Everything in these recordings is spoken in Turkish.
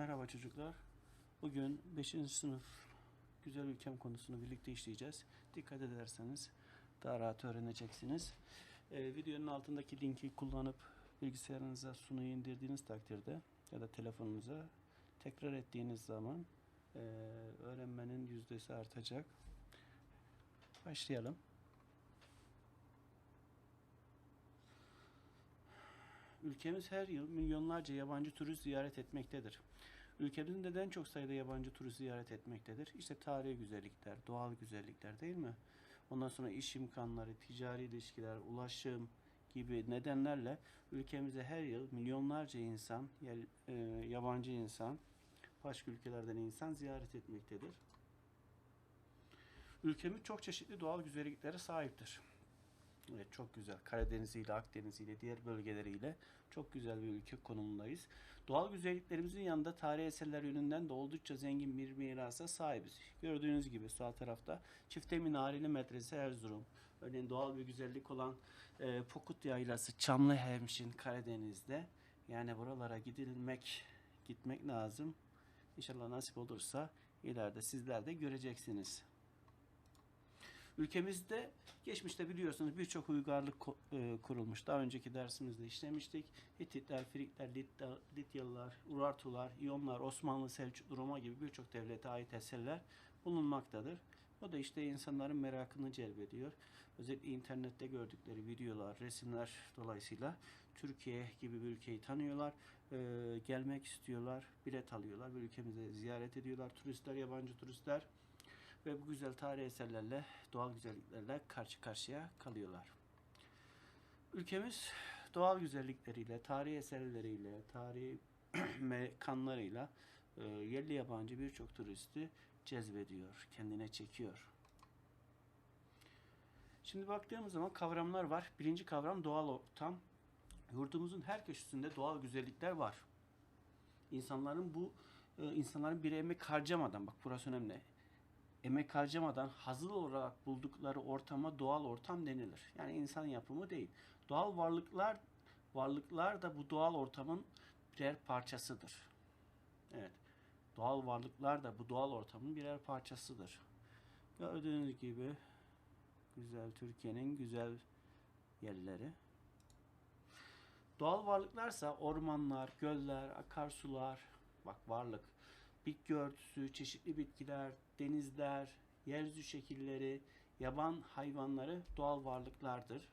Merhaba çocuklar. Bugün 5. sınıf güzel ülkem konusunu birlikte işleyeceğiz. Dikkat ederseniz daha rahat öğreneceksiniz. Ee, videonun altındaki linki kullanıp bilgisayarınıza sunuyu indirdiğiniz takdirde ya da telefonunuza tekrar ettiğiniz zaman e, öğrenmenin yüzdesi artacak. Başlayalım. Ülkemiz her yıl milyonlarca yabancı turist ziyaret etmektedir. Ülkemizin neden çok sayıda yabancı turist ziyaret etmektedir? İşte tarihi güzellikler, doğal güzellikler değil mi? Ondan sonra iş imkanları, ticari ilişkiler, ulaşım gibi nedenlerle ülkemize her yıl milyonlarca insan, e, yabancı insan, başka ülkelerden insan ziyaret etmektedir. Ülkemiz çok çeşitli doğal güzelliklere sahiptir. Evet çok güzel. Karadeniz ile Akdeniz ile diğer bölgeleriyle çok güzel bir ülke konumundayız. Doğal güzelliklerimizin yanında tarihi eserler yönünden de oldukça zengin bir mirasa sahibiz. Gördüğünüz gibi sağ tarafta çifte minareli medrese Erzurum. Örneğin doğal bir güzellik olan e, Pokut Yaylası Çamlıhemşin Karadeniz'de. Yani buralara gidilmek, gitmek lazım. İnşallah nasip olursa ileride sizler de göreceksiniz. Ülkemizde geçmişte biliyorsunuz birçok uygarlık e, kurulmuş. Daha önceki dersimizde işlemiştik. Hititler, Frikler, Lidyalılar, Urartular, İyonlar, Osmanlı, Selçuklu, Roma gibi birçok devlete ait eserler bulunmaktadır. O da işte insanların merakını celbediyor. Özellikle internette gördükleri videolar, resimler dolayısıyla Türkiye gibi bir ülkeyi tanıyorlar. Ee, gelmek istiyorlar, bilet alıyorlar ve ülkemize ziyaret ediyorlar. Turistler, yabancı turistler ve bu güzel tarihi eserlerle, doğal güzelliklerle karşı karşıya kalıyorlar. Ülkemiz doğal güzellikleriyle, tarihi eserleriyle, tarihi mekanlarıyla e, yerli yabancı birçok turisti cezbediyor, kendine çekiyor. Şimdi baktığımız zaman kavramlar var. Birinci kavram doğal ortam. Yurdumuzun her köşesinde doğal güzellikler var. İnsanların bu e, insanların bir emek harcamadan bak burası önemli emek harcamadan hazır olarak buldukları ortama doğal ortam denilir. Yani insan yapımı değil. Doğal varlıklar varlıklar da bu doğal ortamın birer parçasıdır. Evet. Doğal varlıklar da bu doğal ortamın birer parçasıdır. Gördüğünüz gibi güzel Türkiye'nin güzel yerleri. Doğal varlıklarsa ormanlar, göller, akarsular, bak varlık, bitki örtüsü, çeşitli bitkiler, denizler, yeryüzü şekilleri, yaban hayvanları doğal varlıklardır.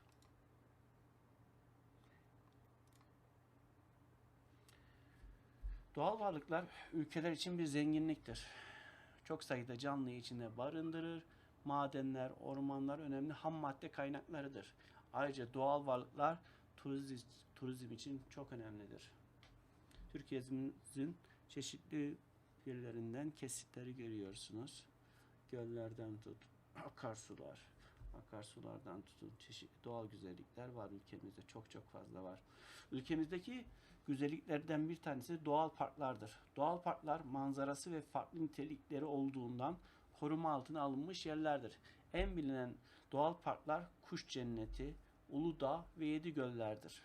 Doğal varlıklar ülkeler için bir zenginliktir. Çok sayıda canlıyı içinde barındırır. Madenler, ormanlar önemli ham madde kaynaklarıdır. Ayrıca doğal varlıklar turizm, turizm için çok önemlidir. Türkiye'mizin çeşitli yerlerinden kesitleri görüyorsunuz. Göllerden tut, akarsular, akarsulardan tutun çeşitli doğal güzellikler var ülkemizde çok çok fazla var. Ülkemizdeki güzelliklerden bir tanesi doğal parklardır. Doğal parklar manzarası ve farklı nitelikleri olduğundan koruma altına alınmış yerlerdir. En bilinen doğal parklar Kuş Cenneti, Uludağ ve Yedi Göllerdir.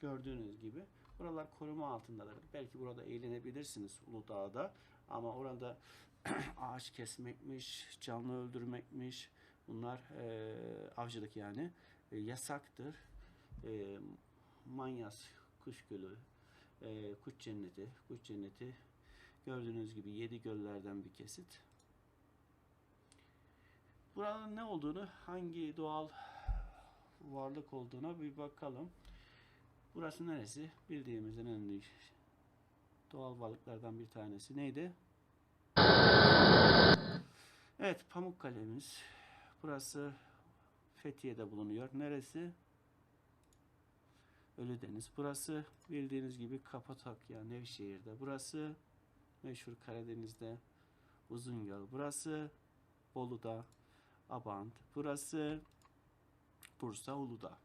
Gördüğünüz gibi buralar koruma altındadır. Belki burada eğlenebilirsiniz Uludağ'da ama orada ağaç kesmekmiş, canlı öldürmekmiş bunlar e, avcılık yani e, yasaktır. E, Manyas Kuş Gölü, e, Kuş Cenneti, Kuş Cenneti gördüğünüz gibi yedi göllerden bir kesit. Buranın ne olduğunu, hangi doğal varlık olduğuna bir bakalım. Burası neresi? Bildiğimiz en önemli doğal varlıklardan bir tanesi. Neydi? Evet, Pamukkale'miz. Burası Fethiye'de bulunuyor. Neresi? Ölüdeniz. Burası bildiğiniz gibi Kapadokya, Nevşehir'de. Burası meşhur Karadeniz'de Uzungöl. Burası Bolu'da Abant. Burası Bursa Uludağ.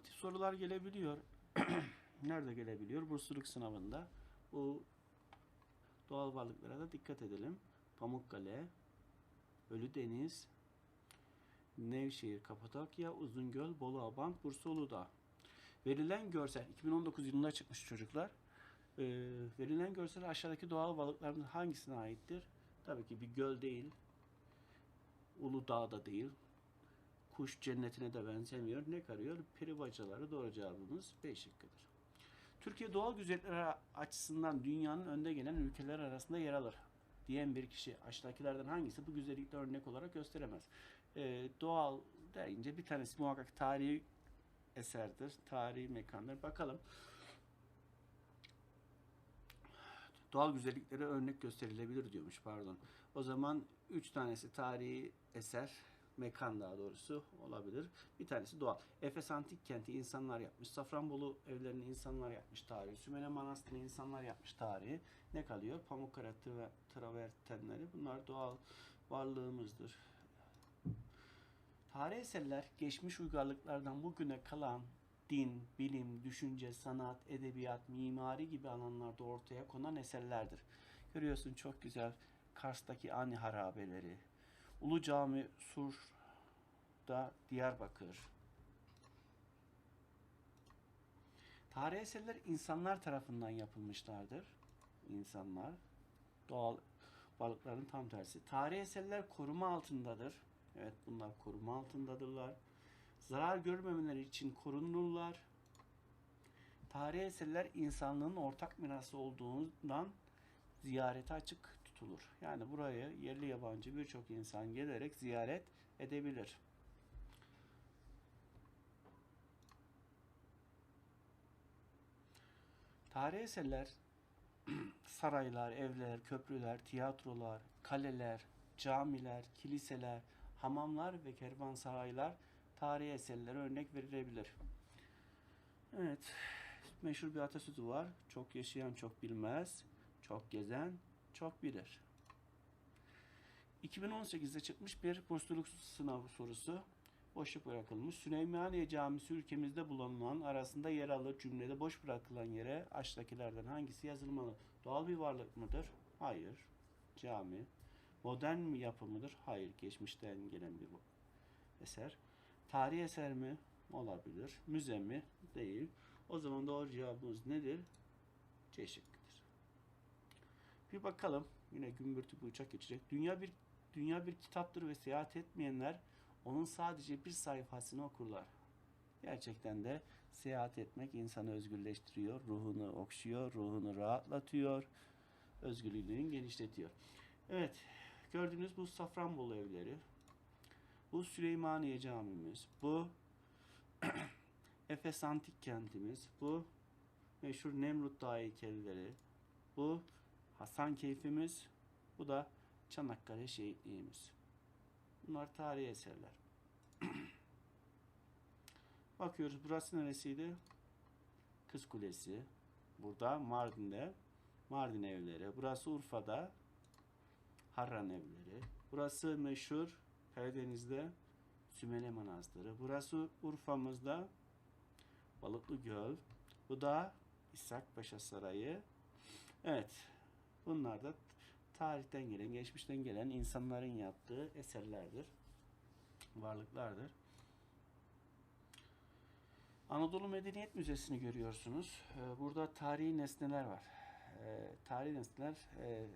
Bu tip sorular gelebiliyor. Nerede gelebiliyor? Bursluluk sınavında. Bu doğal varlıklara da dikkat edelim. Pamukkale, Ölüdeniz, Nevşehir, Kapadokya, Uzungöl, Bolu Abant, Bursa Uludağ. Verilen görsel 2019 yılında çıkmış çocuklar. Ee, verilen görsel aşağıdaki doğal varlıkların hangisine aittir? Tabii ki bir göl değil. Uludağ da değil. Kuş cennetine de benzemiyor. Ne karıyor? Peri bacaları doğru cevabımız B şıkkıdır. Türkiye doğal güzellikleri açısından dünyanın önde gelen ülkeler arasında yer alır diyen bir kişi aşağıdakilerden hangisi bu güzellikte örnek olarak gösteremez? Ee, doğal deyince bir tanesi muhakkak tarihi eserdir, tarihi mekandır. Bakalım. Doğal güzelliklere örnek gösterilebilir diyormuş pardon. O zaman üç tanesi tarihi eser, mekan daha doğrusu olabilir. Bir tanesi doğal. Efes Antik Kenti insanlar yapmış. Safranbolu evlerini insanlar yapmış tarihi. Sümele Manastırı insanlar yapmış tarihi. Ne kalıyor? Pamukkale ve travertenleri. Bunlar doğal varlığımızdır. Tarih eserler geçmiş uygarlıklardan bugüne kalan din, bilim, düşünce, sanat, edebiyat, mimari gibi alanlarda ortaya konan eserlerdir. Görüyorsun çok güzel Kars'taki Ani harabeleri, Ulu Cami Sur'da Diyarbakır. Tarih eserler insanlar tarafından yapılmışlardır. İnsanlar, doğal varlıkların tam tersi. Tarih eserler koruma altındadır. Evet bunlar koruma altındadırlar. Zarar görmemeleri için korunurlar. Tarihi eserler insanlığın ortak mirası olduğundan ziyarete açık tutulur. Yani buraya yerli yabancı birçok insan gelerek ziyaret edebilir. Tarihi eserler saraylar, evler, köprüler, tiyatrolar, kaleler, camiler, kiliseler, hamamlar ve kervansaraylar tarihi eserlere örnek verilebilir. Evet, meşhur bir atasözü var. Çok yaşayan çok bilmez, çok gezen çok bilir. 2018'de çıkmış bir bursluluk sınavı sorusu boşluk bırakılmış. Süleymaniye Camisi ülkemizde bulunan arasında yer alır cümlede boş bırakılan yere aşağıdakilerden hangisi yazılmalı? Doğal bir varlık mıdır? Hayır. Cami. Modern mi yapı mıdır? Hayır. Geçmişten gelen bir eser. Tarihi eser mi? Olabilir. Müze mi? Değil. O zaman doğru cevabımız nedir? Şıkkıdır. Bir bakalım. Yine gümbürtü bir uçak geçecek. Dünya bir dünya bir kitaptır ve seyahat etmeyenler onun sadece bir sayfasını okurlar. Gerçekten de seyahat etmek insanı özgürleştiriyor, ruhunu okşuyor, ruhunu rahatlatıyor, özgürlüğünü genişletiyor. Evet, gördüğünüz bu Safranbolu evleri, bu Süleymaniye Camimiz, bu Efes Antik Kentimiz, bu meşhur Nemrut Dağı heykelleri, bu Hasan Keyfimiz, bu da Çanakkale Şehitliğimiz. Bunlar tarihi eserler. Bakıyoruz burası neresiydi? Kız Kulesi. Burada Mardin'de Mardin evleri. Burası Urfa'da Harran evleri. Burası meşhur Karadeniz'de Sümele Manastırı. Burası Urfa'mızda Balıklı Göl. Bu da İshak Paşa Sarayı. Evet. Bunlar da tarihten gelen, geçmişten gelen insanların yaptığı eserlerdir. Varlıklardır. Anadolu Medeniyet Müzesi'ni görüyorsunuz. Ee, Burada tarihi nesneler var. Ee, Tarihi nesneler e,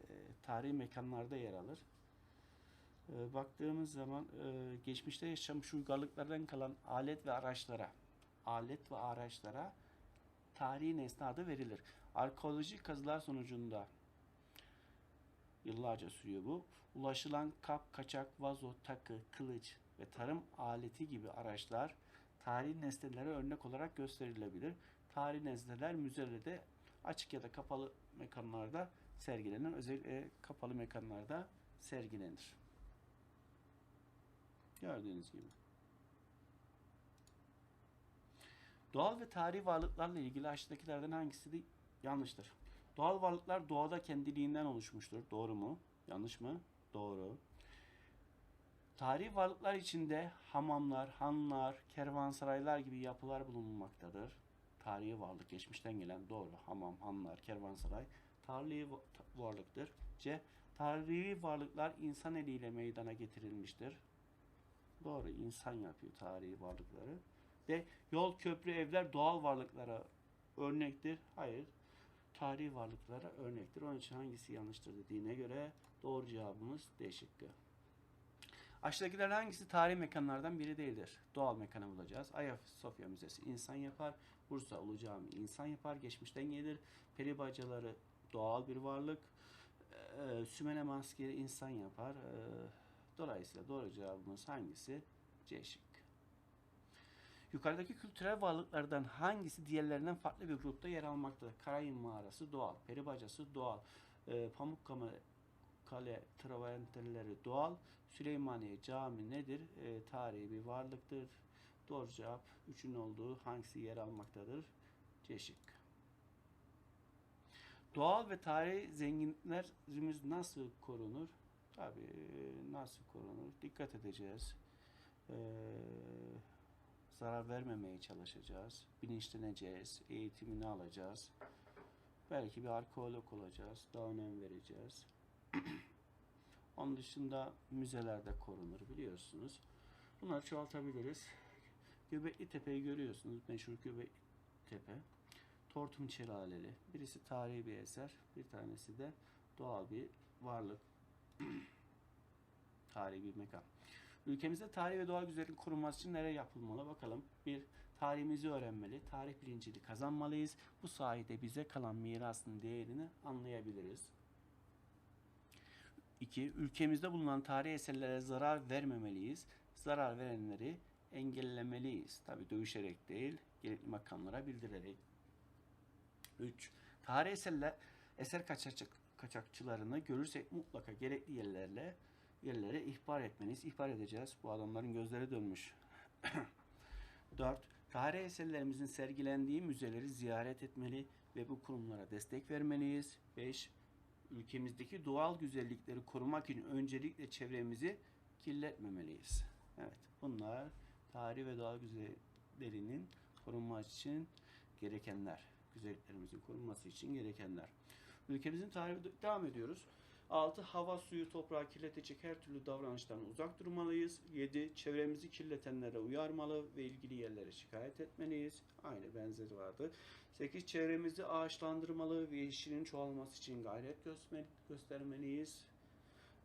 tarihi mekanlarda yer alır. Ee, Baktığımız zaman e, geçmişte yaşamış uygarlıklardan kalan alet ve araçlara, alet ve araçlara tarihi nesne adı verilir. Arkeolojik kazılar sonucunda Yıllarca sürüyor bu. Ulaşılan kap, kaçak, vazo, takı, kılıç ve tarım aleti gibi araçlar tarihi nesnelere örnek olarak gösterilebilir. Tarihi nesneler müzelerde açık ya da kapalı mekanlarda sergilenir. Özellikle kapalı mekanlarda sergilenir. Gördüğünüz gibi. Doğal ve tarihi varlıklarla ilgili aşağıdakilerden hangisi de yanlıştır? Doğal varlıklar doğada kendiliğinden oluşmuştur. Doğru mu? Yanlış mı? Doğru. Tarihi varlıklar içinde hamamlar, hanlar, kervansaraylar gibi yapılar bulunmaktadır. Tarihi varlık geçmişten gelen doğru. Hamam, hanlar, kervansaray tarihi varlıktır. C. Tarihi varlıklar insan eliyle meydana getirilmiştir. Doğru. insan yapıyor tarihi varlıkları. D. Yol, köprü, evler doğal varlıklara örnektir. Hayır. Tarihi varlıklara örnektir. Onun için hangisi yanlıştır dediğine göre doğru cevabımız D şıkkı. Aşağıdakiler hangisi tarihi mekanlardan biri değildir? Doğal mekanı bulacağız. Ayasofya Müzesi insan yapar. Bursa Ulu Cami insan yapar. Geçmişten gelir. Peri bacaları doğal bir varlık. Ee, Sümele maskeli insan yapar. Ee, dolayısıyla doğru cevabımız hangisi? C şıkkı. Yukarıdaki kültürel varlıklardan hangisi diğerlerinden farklı bir grupta yer almaktadır? Karayın mağarası doğal, peri bacası doğal, e, Pamukkale kale traventenleri doğal, Süleymaniye Cami nedir? E, tarihi bir varlıktır. Doğru cevap 3'ün olduğu hangisi yer almaktadır? C şıkkı. Doğal ve tarihi zenginliklerimiz nasıl korunur? Tabii nasıl korunur? Dikkat edeceğiz. Ee, zarar vermemeye çalışacağız. Bilinçleneceğiz. Eğitimini alacağız. Belki bir arkeolog olacağız. Daha önem vereceğiz. Onun dışında müzelerde korunur biliyorsunuz. Bunları çoğaltabiliriz. Göbekli Tepe'yi görüyorsunuz. Meşhur Göbekli Tepe. Tortum Şelaleli. Birisi tarihi bir eser. Bir tanesi de doğal bir varlık. tarihi bir mekan. Ülkemizde tarih ve doğal güzellik korunması için neler yapılmalı bakalım. Bir, tarihimizi öğrenmeli, tarih bilincini kazanmalıyız. Bu sayede bize kalan mirasın değerini anlayabiliriz. İki, ülkemizde bulunan tarihi eserlere zarar vermemeliyiz. Zarar verenleri engellemeliyiz. Tabi dövüşerek değil, gerekli makamlara bildirerek. 3. Tarih eserler, eser kaçakçı, kaçakçılarını görürsek mutlaka gerekli yerlerle yerlere ihbar etmeniz. İhbar edeceğiz. Bu adamların gözleri dönmüş. 4. Tarih eserlerimizin sergilendiği müzeleri ziyaret etmeli ve bu kurumlara destek vermeliyiz. 5. Ülkemizdeki doğal güzellikleri korumak için öncelikle çevremizi kirletmemeliyiz. Evet, bunlar tarih ve doğal güzelliklerinin korunması için gerekenler. Güzelliklerimizin korunması için gerekenler. Ülkemizin tarihi devam ediyoruz. 6. Hava, suyu, toprağı kirletecek her türlü davranıştan uzak durmalıyız. 7. Çevremizi kirletenlere uyarmalı ve ilgili yerlere şikayet etmeliyiz. Aynı benzeri vardı. 8. Çevremizi ağaçlandırmalı ve yeşilin çoğalması için gayret göstermeliyiz.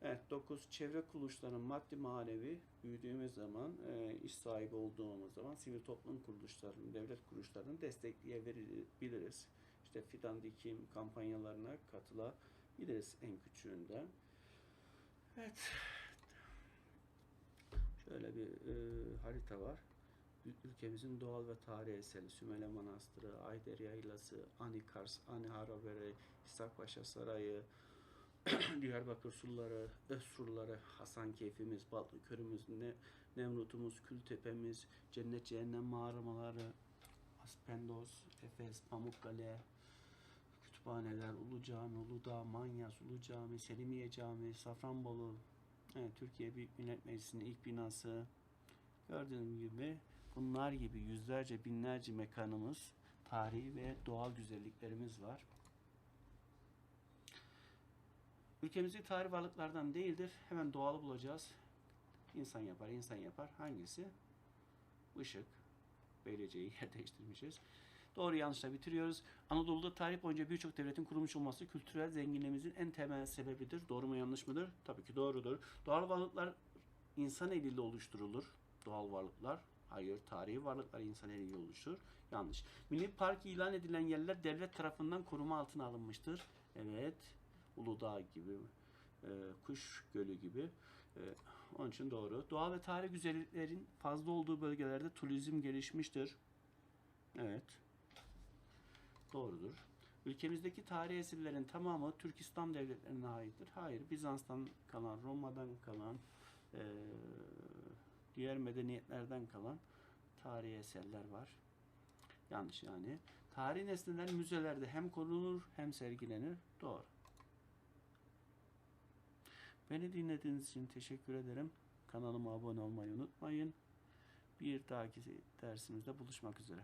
Evet 9. Çevre kuruluşlarının maddi manevi büyüdüğümüz zaman, e, iş sahibi olduğumuz zaman sivil toplum kuruluşlarının, devlet kuruluşlarını destekleyebiliriz. İşte fidan dikim kampanyalarına katılabiliriz en küçüğünde. Evet. Şöyle bir e, harita var. Ülkemizin doğal ve tarihi eseri Sümele Manastırı, Ayder Yaylası, Ani Kars, Ani Harabere, İshakpaşa Sarayı, Diyarbakır surları, Özsurları, Hasan Keyfimiz, Batlı Körümüz, ne, Nemrutumuz, Kültepe'miz, Cennet Cehennem mağaramaları, Aspendos, Efes, Pamukkale, kütüphaneler, Ulu Cami, Uludağ, Manyas, Ulu Cami, Selimiye Cami, Safranbolu, evet, Türkiye Büyük Millet Meclisi'nin ilk binası. Gördüğünüz gibi bunlar gibi yüzlerce binlerce mekanımız, tarihi ve doğal güzelliklerimiz var. Ülkemizdeki tarih varlıklardan değildir. Hemen doğalı bulacağız. İnsan yapar, insan yapar. Hangisi? Işık. Beylece'yi yer değiştirmişiz. Doğru yanlışla bitiriyoruz. Anadolu'da tarih boyunca birçok devletin kurulmuş olması kültürel zenginliğimizin en temel sebebidir. Doğru mu yanlış mıdır? Tabii ki doğrudur. Doğal varlıklar insan eliyle oluşturulur. Doğal varlıklar. Hayır, tarihi varlıklar insan eliyle oluşturur. Yanlış. Milli Park ilan edilen yerler devlet tarafından koruma altına alınmıştır. Evet. Uludağ gibi, e, Kuş Gölü gibi. E, onun için doğru. Doğa ve tarih güzelliklerin fazla olduğu bölgelerde turizm gelişmiştir. Evet. Doğrudur. Ülkemizdeki tarihi eserlerin tamamı Türk İslam devletlerine aittir. Hayır. Bizans'tan kalan, Roma'dan kalan, e, diğer medeniyetlerden kalan tarihi eserler var. Yanlış yani. Tarihi nesneler müzelerde hem korunur hem sergilenir. Doğru. Beni dinlediğiniz için teşekkür ederim. Kanalıma abone olmayı unutmayın. Bir dahaki dersimizde buluşmak üzere.